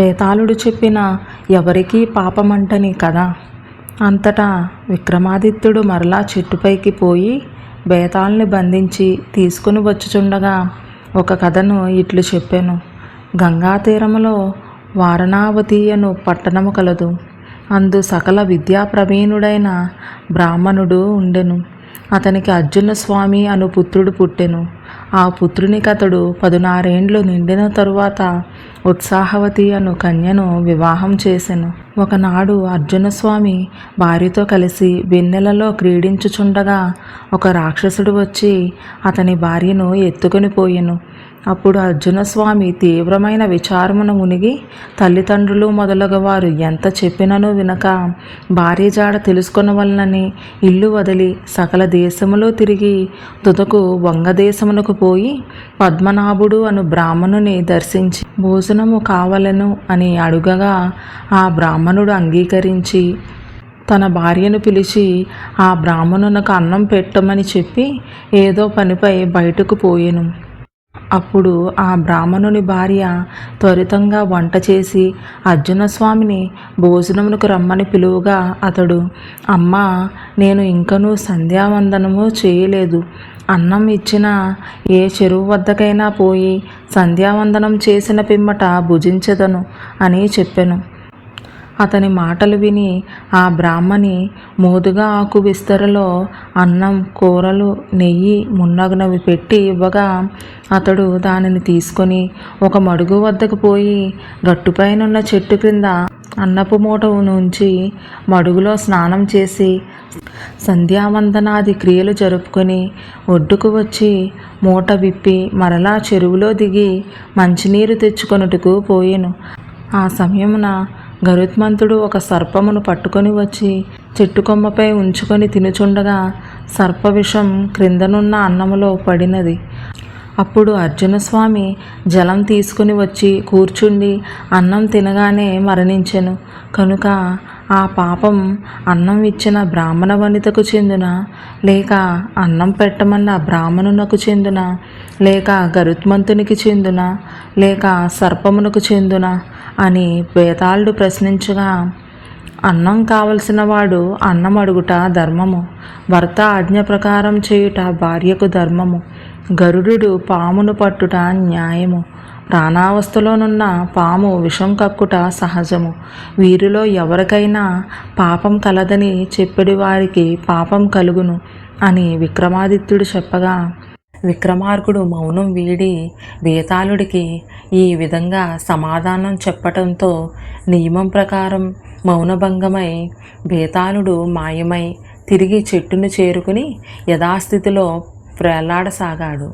బేతాళుడు చెప్పిన ఎవరికీ పాపమంటని కదా. అంతటా విక్రమాదిత్యుడు మరలా చెట్టుపైకి పోయి బేతాల్ని బంధించి తీసుకుని వచ్చుచుండగా ఒక కథను ఇట్లు చెప్పాను. గంగా తీరములో వారణావతియును పట్టణము కలదు. అందు సకల విద్యా ప్రవీణుడైన బ్రాహ్మణుడు ఉండెను. అతనికి అర్జున స్వామి అను పుత్రుడు పుట్టెను. ఆ పుత్రునికి అతడు పదునారేండ్లు నిండిన తరువాత ఉత్సాహవతి అను కన్యను వివాహం చేసెను. ఒకనాడు అర్జునస్వామి భార్యతో కలిసి వెన్నెలలో క్రీడించుచుండగా ఒక రాక్షసుడు వచ్చి అతని భార్యను ఎత్తుకొని పోయెను. అప్పుడు అర్జునస్వామి తీవ్రమైన విచారమున మునిగి తల్లిదండ్రులు మొదలగు వారు ఎంత చెప్పినను వినక భార్య జాడ తెలుసుకొనవలనని ఇల్లు వదిలి సకల దేశములో తిరిగి తుదకు వంగదేశమునకు పోయి పద్మనాభుడు అను బ్రాహ్మణుని దర్శించి భోజనము కావలను అని అడుగగా ఆ బ్రాహ్మణుడు అంగీకరించి తన భార్యను పిలిచి ఆ బ్రాహ్మణునకు అన్నం పెట్టమని చెప్పి ఏదో పనిపై బయటకు పోయెను. అప్పుడు ఆ బ్రాహ్మణుని భార్య త్వరితంగా వంట చేసి అర్జునస్వామిని భోజనమునకు రమ్మని పిలువగా అతడు అమ్మా నేను ఇంకనూ సంధ్యావందనము చేయలేదు. అన్నం ఇచ్చిన ఏ చెరువు వద్దకైనా పోయి సంధ్యావందనం చేసిన పిమ్మట భుజించదను అని చెప్పాను. అతని మాటలు విని ఆ బ్రాహ్మణి మోదుగా ఆకు విస్తరలో అన్నం కూరలు నెయ్యి మున్నగునవి పెట్టి ఇవ్వగా అతడు దానిని తీసుకొని ఒక మడుగు వద్దకు పోయి గట్టుపైనున్న చెట్టు క్రింద అన్నపు మూట నుంచి మడుగులో స్నానం చేసి సంధ్యావందనాది క్రియలు జరుపుకొని ఒడ్డుకు వచ్చి మూట విప్పి మరలా చెరువులో దిగి మంచినీరు తెచ్చుకొనుటకు పోయాను. ఆ సమయమున గరుత్మంతుడు ఒక సర్పమును పట్టుకొని వచ్చి చెట్టు కొమ్మపై ఉంచుకొని తినుచుండగా సర్ప విషం క్రిందనున్న అన్నములో పడినది. అప్పుడు అర్జునస్వామి జలం తీసుకుని వచ్చి కూర్చుండి అన్నం తినగానే మరణించెను. కనుక ఆ పాపం అన్నం ఇచ్చిన బ్రాహ్మణ వనితకు చెందిన? లేక అన్నం పెట్టమన్న బ్రాహ్మణునకు చెందిన? లేక గరుత్మంతునికి చెందున? లేక సర్పమునకు చెందున? అని వేతాళుడు ప్రశ్నించగా అన్నం కావలసిన వాడు అన్నం అడుగుట ధర్మము భర్త ఆజ్ఞ ప్రకారం చేయుట భార్యకు ధర్మము. గరుడు పామును పట్టుట న్యాయము. ప్రాణావస్థలోనున్న పాము విషం కక్కుట సహజము. వీరిలో ఎవరికైనా పాపం కలదని చెప్పడి వారికి పాపం కలుగును అని విక్రమాదిత్యుడు చెప్పగా విక్రమార్కుడు మౌనం వీడి బేతాళుడికి ఈ విధంగా సమాధానం చెప్పటంతో నియమం ప్రకారం మౌనభంగమై బేతాళుడు మాయమై తిరిగి చెట్టును చేరుకుని యథాస్థితిలో ప్రేలాడసాగాడు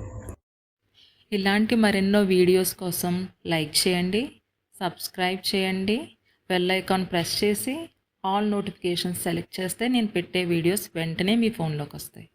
ఇలాంటి మరెన్నో వీడియోస్ కోసం లైక్ చేయండి సబ్స్క్రైబ్ చేయండి బెల్ ఐకాన్ ప్రెస్ చేసి ఆల్ నోటిఫికేషన్స్ సెలెక్ట్ చేస్తే నేను పెట్టే వీడియోస్ వెంటనే మీ ఫోన్లోకి వస్తాయి.